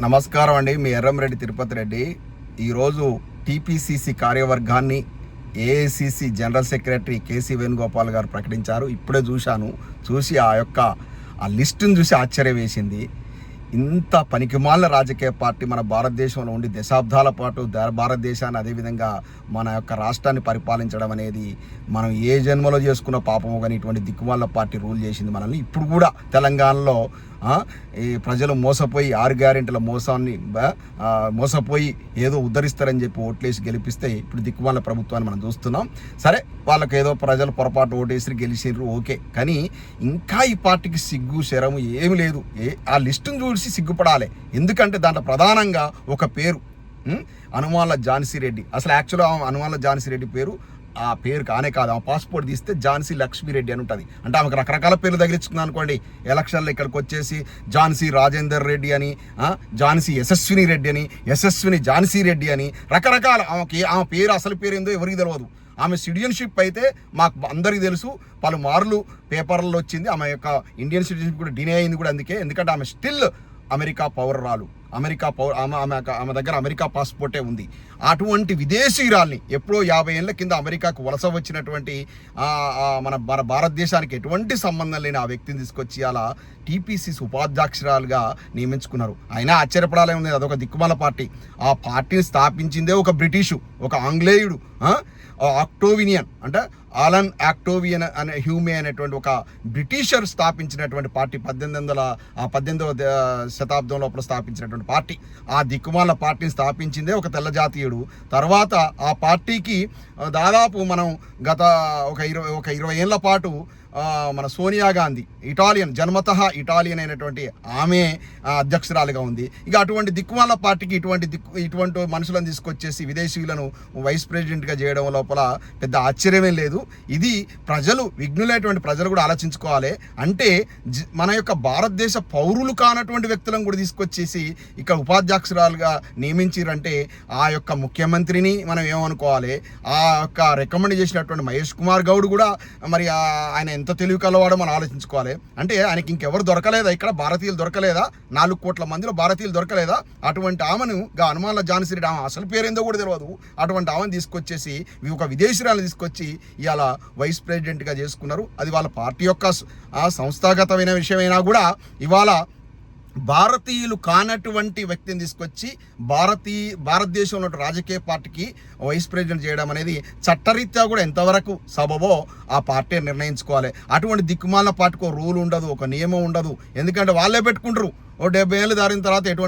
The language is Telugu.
నమస్కారం అండి. మీ ఎర్రంరెడ్డి తిరుపతి రెడ్డి. ఈరోజు TPCC కార్యవర్గాన్ని AICC general secretary KC Venugopal garu ప్రకటించారు. ఇప్పుడే చూశాను. చూసి ఆ యొక్క ఆ లిస్టును చూసి ఆశ్చర్యం వేసింది ఇంత పనికిమాలిన రాజకీయ పార్టీ మన భారతదేశంలో ఉండి దశాబ్దాల పాటు ద- భారతదేశాన్ని అదేవిధంగా మన యొక్క రాష్ట్రాన్ని పరిపాలించడం అనేది మనం ఏ జన్మలో చేసుకున్న పాపము కానీ ఇటువంటి దిక్కుమాల పార్టీ రూల్ చేసింది మనల్ని. ఇప్పుడు కూడా తెలంగాణలో ఈ ప్రజలు మోసపోయి ఆరు గ్యారెంటీల మోసాన్ని మోసపోయి ఏదో ఉద్ధరిస్తారని చెప్పి ఓట్లేసి గెలిపిస్తే ఇప్పుడు దిక్కుమాల ప్రభుత్వాన్ని మనం చూస్తున్నాం. సరే వాళ్ళకి ఏదో ప్రజలు పొరపాటు ఓటేసి గెలిచిర్రు ఓకే. కానీ ఇంకా ఈ పార్టీకి సిగ్గు శరము ఏమి లేదు. ఏ ఆ లిస్టును చూసి సిగ్గుపడాలి. ఎందుకంటే దాంట్లో ప్రధానంగా ఒక పేరు ఉం? అనుమాల ఝాన్సీ రెడ్డి అసలు యాక్చువల్గా అనుమాల ఝాన్సీ రెడ్డి పేరు ఆ పేరు కానే కాదు ఆమె పాస్పోర్ట్ తీస్తే ఝాన్సీ లక్ష్మీరెడ్డి అని ఉంటుంది. అంటే ఆమెకు రకరకాల పేర్లు తగిలించుకుంది అనుకోండి. ఎలక్షన్లో ఇక్కడికి వచ్చేసి ఝాన్సీ రాజేందర్ రెడ్డి అని ఝాన్సీ యశస్విని రెడ్డి అని యశస్విని ఝాన్సీ రెడ్డి అని రకరకాల ఆమెకి ఆమె పేరు అసలు పేరు ఏందో ఎవరికి తెలియదు ఆమె సిటిజన్షిప్ అయితే మాకు అందరికీ తెలుసు. పలుమార్లు పేపర్లలో వచ్చింది. ఆమె యొక్క ఇండియన్ సిటిజన్షిప్ కూడా డినే అయింది కూడా అందుకే. ఎందుకంటే ఆమె స్టిల్ అమెరికా పౌరరాలు. అమెరికా పౌర ఆమె ఆమె ఆమె దగ్గర అమెరికా పాస్పోర్టే ఉంది. అటువంటి విదేశీయురాల్ని ఎప్పుడో యాభై ఏళ్ళ కింద అమెరికాకు వలస వచ్చినటువంటి మన మన భారతదేశానికి ఎటువంటి సంబంధం లేని ఆ వ్యక్తిని తీసుకొచ్చి అలా టీపీసీస్ ఉపాధ్యక్షురాలుగా నియమించుకున్నారు. అయినా ఆశ్చర్యపడాలే ఉంది. అదొక దిక్కుమాల పార్టీ. ఆ పార్టీని స్థాపించిందే ఒక బ్రిటిషు ఒక ఆంగ్లేయుడు ఆక్టోవినియన్. అంటే ఆలన్ యాక్టోవియన్ అనే హ్యూమే అనేటువంటి ఒక బ్రిటిషర్ స్థాపించినటువంటి పార్టీ పద్దెనిమిది వందల పద్దెనిమిదవ ద- శతాబ్దం లోపల స్థాపించినటువంటి పార్టీ. ఆ దిక్కుమాల పార్టీని స్థాపించిందే ఒక తెల్ల జాతీయుడు. తర్వాత ఆ పార్టీకి దాదాపు మనం గత ఒక ఇరవై ఒక ఇరవై ఏళ్ళ పాటు మన సోనియా గాంధీ ఇటాలియన్ జన్మత ఇటాలియన్ అయినటువంటి ఆమె అధ్యక్షురాలుగా ఉంది. ఇక అటువంటి దిక్కుమాల పార్టీకి ఇటువంటి దిక్కు ఇటువంటి మనుషులను తీసుకొచ్చేసి విదేశీయులను వైస్ ప్రెసిడెంట్గా చేయడం లోపల పెద్ద ఆశ్చర్యమే లేదు. ఇది ప్రజలు విఘ్నులైనటువంటి ప్రజలు కూడా ఆలోచించుకోవాలి. అంటే మన యొక్క భారతదేశ పౌరులు కానటువంటి వ్యక్తులను కూడా తీసుకొచ్చేసి ఇక్కడ ఉపాధ్యక్షురాలుగా నియమించారంటే ఆ యొక్క ముఖ్యమంత్రిని మనం ఏమనుకోవాలి? ఆ యొక్క రికమెండ్ చేసినటువంటి మహేష్ కుమార్ గౌడ్ కూడా మరి ఆయన ఎంత తెలివి కలవాడో మనం ఆలోచించుకోవాలి. అంటే ఆయనకి ఇంకెవరు దొరకలేదా? ఇక్కడ భారతీయులు దొరకలేదా? నాలుగు కోట్ల మందిలో భారతీయులు దొరకలేదా? అటువంటి ఆమెను గా హనుమాన్ల ఝాన్సీ ఆమె అసలు పేరేందో కూడా తెలియదు అటువంటి ఆమెను తీసుకొచ్చేసి ఒక విదేశీరాలను తీసుకొచ్చి ఇవాళ వైస్ ప్రెసిడెంట్గా చేసుకున్నారు. అది వాళ్ళ పార్టీ యొక్క ఆ సంస్థాగతమైన విషయమైనా కూడా ఇవాళ భారతీయులు కానటువంటి వ్యక్తిని తీసుకొచ్చి భారతీయ భారతదేశంలో రాజకీయ పార్టీకి వైస్ ప్రెసిడెంట్ చేయడం అనేది చట్టరీత్యా కూడా ఎంతవరకు సబబో ఆ పార్టీ నిర్ణయించుకోవాలి. అటువంటి దిక్కుమాల పార్టీకి ఒక రూల్ ఉండదు ఒక నియమం ఉండదు. ఎందుకంటే వాళ్ళే పెట్టుకుంటారు. ఓ డెబ్బై ఏళ్ళు దారిన తర్వాత ఎటువంటి